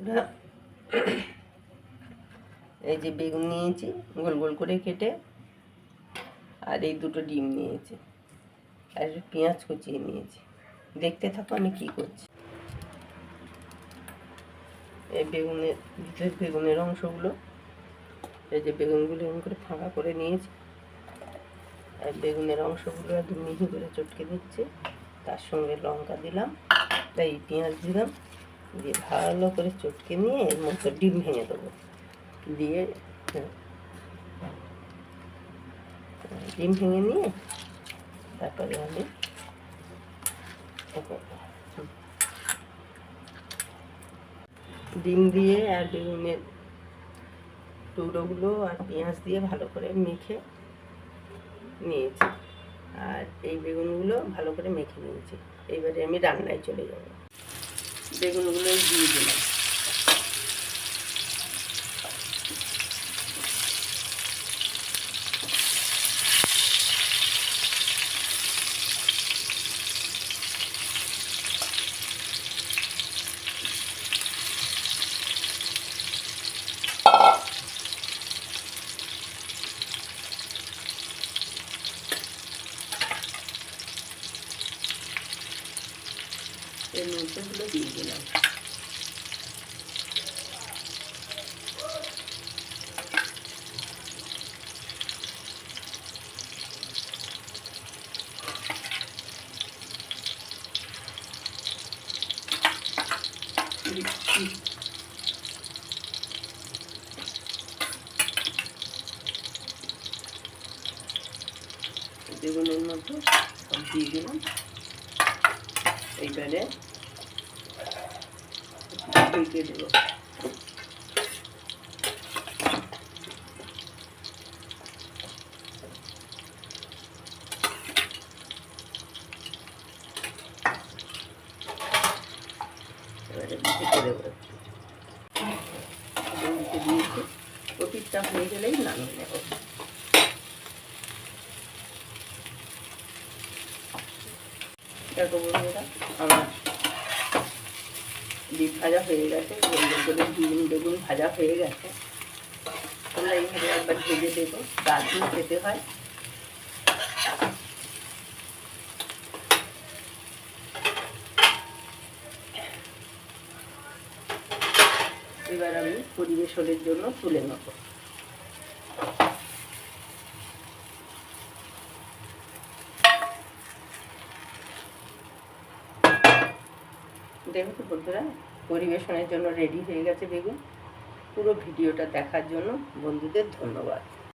বন্ধুরা এই যে বেগুন নিয়েছি, গোল গোল করে কেটে আর এই দুটো ডিম নিয়েছি আর পেঁয়াজ কুচিয়ে নিয়েছি। দেখতে থাকো আমি কি করছি। এই বেগুনের ভিতরে বেগুনের অংশগুলো, এই যে বেগুনগুলো এরকম করে ফাঁকা করে নিয়েছি। আর বেগুনের অংশগুলো একদম মিহি করে চটকে দিচ্ছি। তার সঙ্গে লঙ্কা দিলাম, তাই পেঁয়াজ দিলাম। দিয়ে ভালো করে চটকে নিয়ে এর মধ্যে ডিম ভেঙে দেবো। দিয়ে হ্যাঁ, ডিম ভেঙে নিয়ে তারপরে আমি ডিম দিয়ে আর বেগুনের টুকরোগুলো আর পেঁয়াজ দিয়ে ভালো করে মেখে নিয়েছি। আর এই বেগুনগুলো ভালো করে মেখে নিয়েছি। এইবারে আমি রান্নায় চলে যাব। বেগুনগুলো দিয়ে দিলাম এর মধ্যেগুলো দিয়ে দিলাম বেগুনের মধ্যে সব দিয়ে দিলাম এইবারে ঢেকে দেবো। প্রতিটা হয়ে গেলেই নামিয়ে নেব। দেখো বন্ধুরা, আমার ডিম ভাজা হয়ে গেছে ডিম, বেগুন ভাজা হয়ে গেছে। তোমরা এইভাবে একবার ভেজে দেবো, দারুণ খেতে হয়। এবার আমি পরিবেশনের জন্য তুলে নেব। দেখো তো বন্ধুরা, পরিবেশনের জন্য রেডি হয়ে গেছে বেগুন। পুরো ভিডিওটা দেখার জন্য বন্ধুদের ধন্যবাদ।